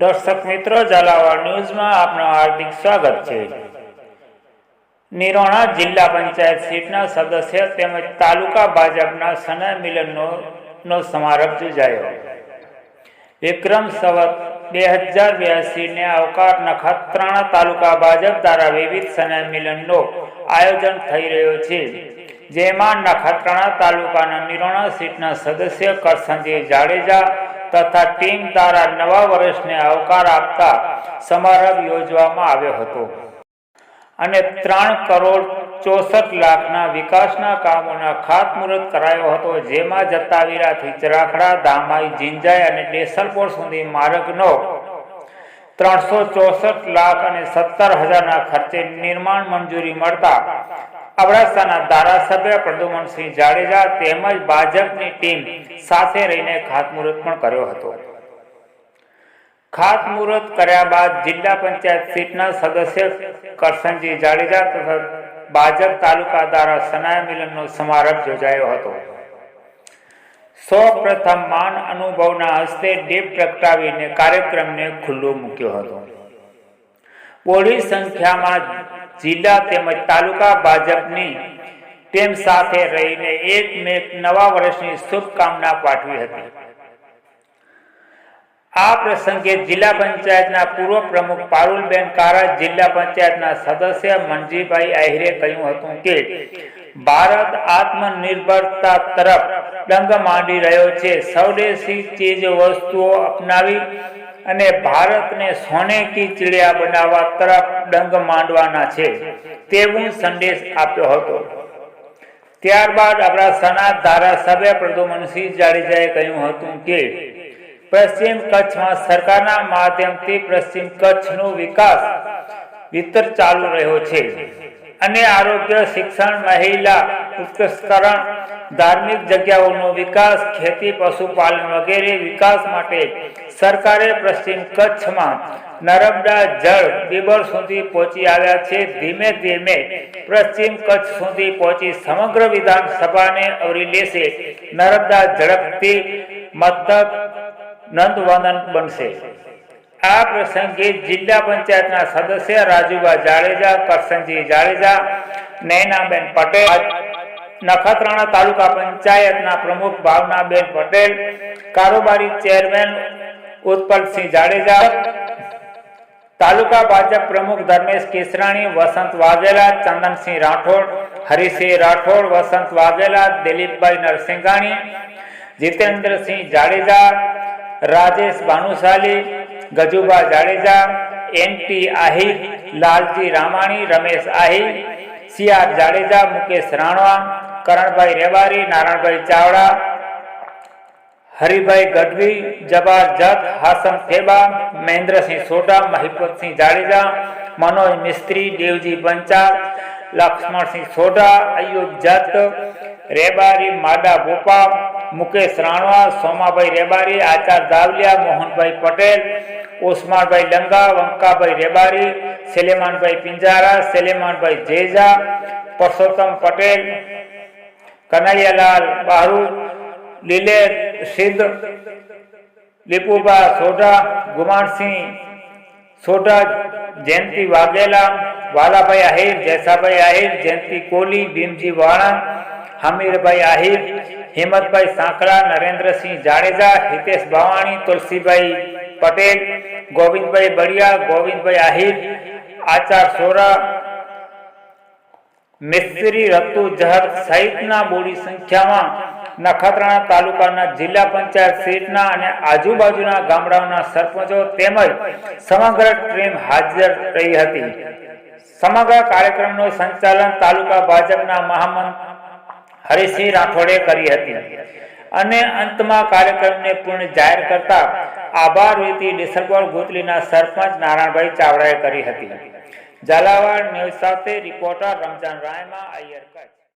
દર્શક મિત્રો, ઝાલાવાડ ન્યૂઝમાં આપનું હાર્દિક સ્વાગત છે. નિરોણા જિલ્લા પંચાયત સીટના સદસ્ય તેમજ તાલુકા ભાજપના સનય મિલનનો સમારંભ યોજાયો. વિક્રમ સવત બે હજાર બ્યાસીને આવકાર નખત્રાણા તાલુકા ભાજપ દ્વારા વિવિધ સનય મિલનનો આયોજન થઈ રહ્યો છે. જેમાં નખત્રાણા તાલુકાના નિરોણા સીટના સદસ્ય કરસનજી જાડેજા તથા ટીમ દ્વારા નવા વર્ષને આવકાર આપતા સમારંભ યોજવામાં આવ્યો હતો. અને ત્રણ કરોડ ચોસઠ લાખના વિકાસના કામોના ખાતમુહૂર્ત કરાયો હતો, જેમાં જતાવીરાથી ચરાખડા દામાઈ, જિંજાઈ અને ડેસલપોર સુધી માર્ગનો ત્રણસો ચોસઠ લાખ અને સત્તર હજારના ખર્ચે નિર્માણ મંજૂરી મળતા અબડાસાના ધારાસભ્ય પ્રદુમનસિંહ જાડેજા તેમજ ભાજપની ટીમ સાથે રહીને ખાતમુહૂર્ત પણ કર્યો હતો. ખાતમુહૂર્ત કર્યા બાદ જિલ્લા પંચાયત સીટના સદસ્ય કરશનજી જાડેજા તથા ભાજપ તાલુકા દ્વારા સનાયા મિલનનો સમારંભ યોજાયો હતો. સૌ પ્રથમ માન અનુભવના હસ્તે દીપ પ્રગટાવીને કાર્યક્રમને ખુલ્લો મૂક્યો હતો. બોડી સંખ્યામાં જિલ્લા તેમજ તાલુકા ભાજપની ટીમ સાથે રહીને એક મેક નવા વર્ષની શુભકામના પાઠવી હતી. આ પ્રસંગે જિલ્લા પંચાયતના પૂર્વ પ્રમુખ પારુલબેન કારા જિલ્લા પંચાયતના સદસ્ય મનજીભાઈ આહિરે કહ્યું હતું કે, ભારત આત્મનિર્ભરતા તરફ ડંગ માંડી રહ્યો છે. સ્વદેશી ચીજ વસ્તુઓ અપનાવી અને ભારતને સોને કી ચીડિયા બનાવવા તરફ ડંગ માંડવાના છે તેવું સંદેશ આપ્યો હતો. ત્યારબાદ આપણા અબડાસાના ધારાસભ્ય પ્રદુમનસિંહ જાડેજાએ કહ્યું હતું કે, પશ્ચિમ કચ્છમાં સરકારના માધ્યમથી પશ્ચિમ કચ્છનો વિકાસ વિતર ચાલુ રહ્યો છે. અને આરોગ્ય, શિક્ષણ, મહિલા ઉત્કર્ષકરણ ધાર્મિક જગ્યાઓનો વિકાસ, ખેતી, પશુપાલન વગેરે વિકાસ માટે સરકારે પશ્ચિમ કચ્છમાં નર્મદા જળ બીબર સુધી પહોંચી આવ્યા છે. ધીમે ધીમે પશ્ચિમ કચ્છ સુધી પહોંચી સમગ્ર વિધાનસભાને આવરી લેશે. નર્મદા ઝડપથી મથક નંદવનન બનશે. આ પ્રસંગે જિલ્લા પંચાયતના સદસ્ય રાજુભા જાડેજા, કરસનજી જાડેજા નૈનાબેન પટેલ, નખત્રાણા તાલુકા પંચાયતના પ્રમુખ ભાવનાબેન પટેલ, કારોબારી ચેરમેન ઉત્પલસિંહ જાડેજા, તાલુકા ભાજપ પ્રમુખ ધર્મેશ કેસરાણી, વસંત વાઘેલા, ચંદનસિંહ રાઠોડ હરિસિંહ રાઠોડ, વસંત વાઘેલા, દિલીપભાઈ નરસિંઘાણી, જીતેન્દ્રસિંહ જાડેજા રાજેશ ભાનુશાલી ગજુભા જાડેજા એનપી આહિર, લાલજી રામાણી, રમેશ આહિર સીઆર જાડેજા, મુકેશ રાણવા, કરણભાઈ રેવારી, નારાયણભાઈ ચાવડા, હરિભાઈ ગઢવી, જબાર જત હાસન ફેબા, મહેન્દ્રસિંહ સોઢા, મહિપતસિંહ જાડેજા, મનોજ મિસ્ત્રી, દેવજી પંચાલ લક્ષ્મણસિંહ સોઢા, અયુબ જત રેબારી, માડા ગોપા મુકેશ રાણવા, સોમાભાઈ રેબારી, આચાર દાવલિયા, મોહનભાઈ પટેલ ઓસમાનભાઈ ડંગા, વંકાભાઈ રેબારી, સેલેમાનભાઈ પિંજારા, સેલેમાનભાઈ જેજા, પરસોત્તમ પટેલ, કનૈયાલાલ બારુ લીલેર સિદ્ધ લીપુબા સોઢા, ગુમાનસિંહ સોઢા, જયંતિ વાઘેલા, વાલાભાઈ આહિર, જયસાભાઈ આહિર, જયંતિ કોહલી, ભીમજી વાળા હમીરભાઈ આહિર, હિંમતભાઈ સાંકળા, નરેન્દ્રસિંહ જાડેજા, હિતેશ ભવાણી, તુલસીભાઈ પટેલ, ગોવિંદભાઈ બળિયા ગોવિંદભાઈ આહિર, આચાર સોરા, મિસ્ત્રી રતુ જહર સહિતના બોડી સંખ્યામાં નખત્રાણા તાલુકાના જિલ્લા પંચાયત સીટના અને આજુબાજુના ગામડાઓના સરપંચો તેમજ સમગ્ર ટીમ હાજર રહી હતી. સમગ્ર કાર્યક્રમનું સંચાલન તાલુકા ભાજપના મહામંત્રી હરિસિંહ રાઠોડે કરી હતી. અને અંતમાં કાર્યક્રમને પૂર્ણ જાહેર કરતા આભાર વિધિ ડિસરગોળ ગોતલીના સરપંચ નારાયણભાઈ ચાવડાએ કરી હતી. ઝાલાવાડ ન્યૂઝ સાથે રિપોર્ટર રમજાન રાયમા અય્યર કચ્છ.